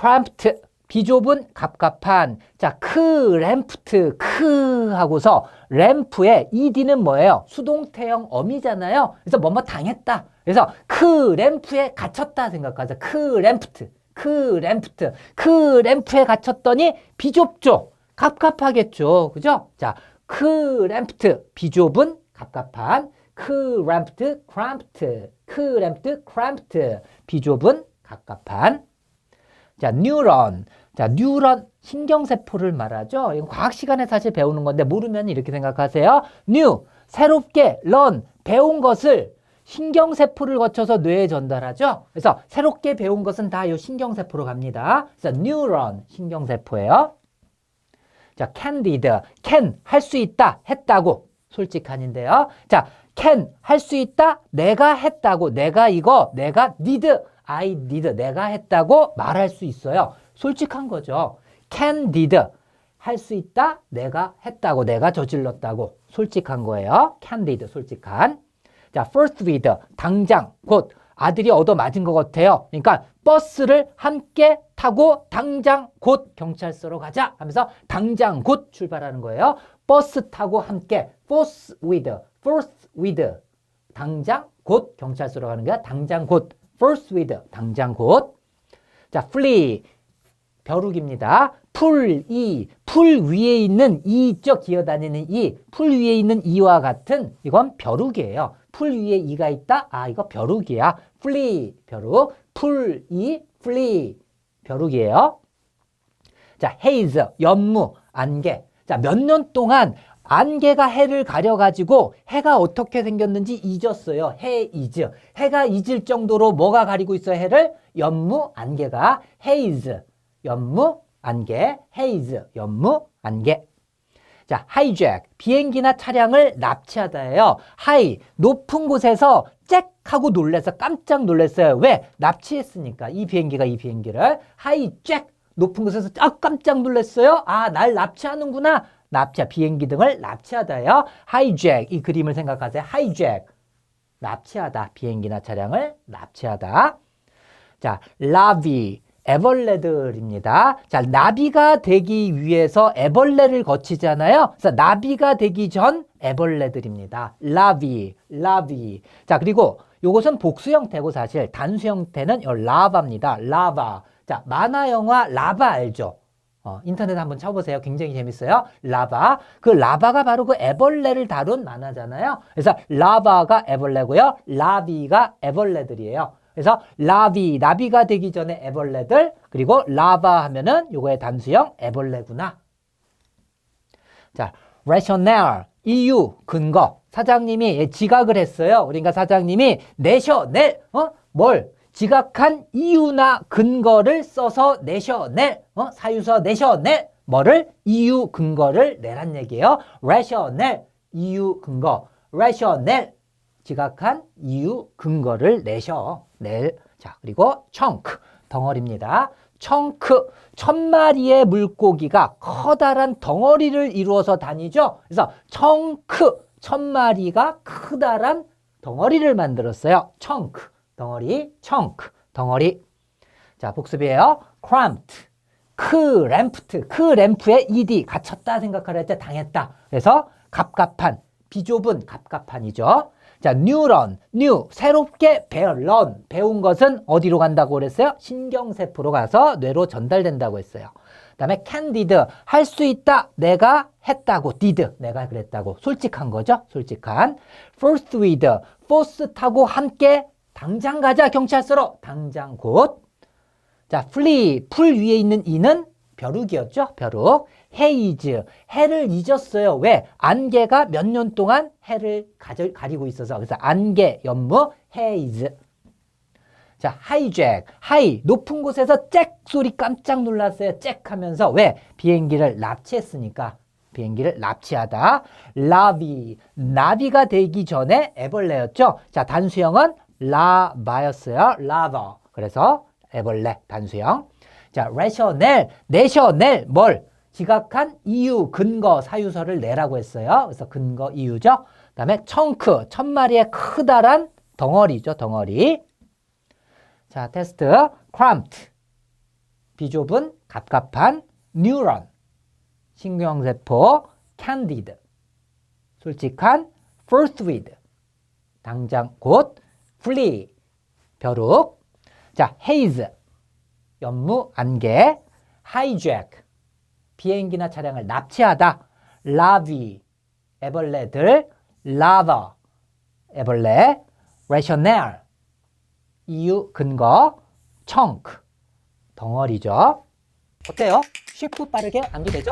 cramped 비좁은 갑갑한 자 크램프트 크 하고서 램프의 ed는 뭐예요? 수동태형 어미잖아요. 그래서 뭐뭐 당했다. 그래서 크램프에 갇혔다 생각하자. 크램프트 크램프트 크램프에 갇혔더니 비좁죠. 갑갑하겠죠. 그죠? 자 크램프트 비좁은 갑갑한 크램프트 크램프트 크램프트 크램프트 비좁은 갑갑한 자, 뉴런. 자, 뉴런 신경세포를 말하죠. 이건 과학 시간에 사실 배우는 건데 모르면 이렇게 생각하세요. 뉴 새롭게 런 배운 것을 신경세포를 거쳐서 뇌에 전달하죠. 그래서 새롭게 배운 것은 다 이 신경세포로 갑니다. 그래서 뉴런 신경세포예요. 자, candid can 할 수 있다 했다고 솔직한인데요. 자, can 할 수 있다 내가 했다고 내가 이거 내가 did I did 내가 했다고 말할 수 있어요. 솔직한 거죠. can did 할 수 있다 내가 했다고 내가 저질렀다고 솔직한 거예요. candid 솔직한. 자, first with 당장 곧 아들이 얻어 맞은 것 같아요. 그러니까 버스를 함께 타고 당장 곧 경찰서로 가자 하면서 당장 곧 출발하는 거예요. 버스 타고 함께 force with, first with 당장 곧 경찰서로 가는 거야. 당장 곧 first with 당장 곧. 자, flee 벼룩입니다. 풀, 이, 풀 위에 있는 이 있죠? 기어다니는 이, 풀 위에 있는 이와 같은 이건 벼룩이에요. 풀 위에 이가 있다? 아, 이거 벼룩이야. flee, 벼룩. 풀, 이, flee, 벼룩이에요. 자, haze, 연무, 안개. 자, 몇 년 동안 안개가 해를 가려가지고 해가 어떻게 생겼는지 잊었어요. 해 is. 해가 잊을 정도로 뭐가 가리고 있어 해를? 연무, 안개가 haze. 연무, 안개, haze, 연무, 안개. 자, hijack, 비행기나 차량을 납치하다예요. high, 높은 곳에서 잭 하고 놀래서 깜짝 놀랐어요. 왜? 납치했으니까. 이 비행기가 이 비행기를. hijack, 높은 곳에서 아, 깜짝 놀랐어요. 아, 날 납치하는구나. 납치, 비행기 등을 납치하다예요. hijack, 이 그림을 생각하세요. hijack, 납치하다. 비행기나 차량을 납치하다. 자, 라비, 애벌레들입니다. 자, 나비가 되기 위해서 애벌레를 거치잖아요. 그래서 나비가 되기 전 애벌레들입니다. 라비, 라비. 자, 그리고 요것은 복수 형태고 사실 단수 형태는 요 라바입니다. 라바. 자, 만화 영화 라바 알죠? 어, 인터넷 한번 쳐보세요. 굉장히 재밌어요. 라바. 그 라바가 바로 그 애벌레를 다룬 만화잖아요. 그래서 라바가 애벌레고요. 라비가 애벌레들이에요. 그래서 라비, 나비가 되기 전에 애벌레들, 그리고 라바 하면은 요거의 단수형 애벌레구나. 자, rationale, 이유, 근거. 사장님이 지각을 했어요. 그러니까 사장님이 내셔 낼, 어? 뭘? 지각한 이유나 근거를 써서 내셔낼, 어? 사유서 내셔낼, 뭐를? 이유, 근거를 내란 얘기예요. rationale, 이유, 근거. rationale, 지각한 이유, 근거를 내셔. 낼. 자, 그리고 chunk, 덩어리입니다. 청크, 천 마리의 물고기가 커다란 덩어리를 이루어서 다니죠. 그래서 청크, 천 마리가 크다란 덩어리를 만들었어요. 청크, 덩어리, 청크, 덩어리. 자, 복습이에요. cramped, 크램프트, 크램프에 ed, 갇혔다 생각하려 때 당했다. 그래서 갑갑한, 비좁은 갑갑한이죠. 자, 뉴런, 뉴, 새롭게 배런, 배운 것은 어디로 간다고 그랬어요? 신경세포로 가서 뇌로 전달된다고 했어요. 그 다음에 candid, 할 수 있다, 내가 했다고, did, 내가 그랬다고. 솔직한 거죠? 솔직한. first with, force 타고 함께 당장 가자, 경찰서로. 당장 곧. 자, flee, 풀 위에 있는 이는 벼룩이었죠? 벼룩. 헤이즈, 해를 잊었어요. 왜? 안개가 몇 년 동안 해를 가져, 가리고 있어서. 그래서 안개, 연무, 헤이즈. 자, 하이잭, 하이, 높은 곳에서 잭 소리 깜짝 놀랐어요. 잭 하면서. 왜? 비행기를 납치했으니까. 비행기를 납치하다. 라비, 나비가 되기 전에 애벌레였죠. 자, 단수형은 라바였어요. 라바. 그래서 애벌레, 단수형. 자, 레셔넬, 내셔넬, 뭘? 지각한 이유, 근거, 사유서를 내라고 했어요. 그래서 근거, 이유죠. 그 다음에 청크, 천 마리의 크다란 덩어리죠, 덩어리. 자, 테스트. cramped. 비좁은 갑갑한 뉴런 신경세포 candid 솔직한 forthwith 당장 곧 flee 벼룩. 자 haze 연무 안개. hijack 비행기나 차량을 납치하다. 라비. 애벌레들. lava 애벌레. rationale 이유 근거. chunk 덩어리죠. 어때요? 쉽고 빠르게 암기되죠?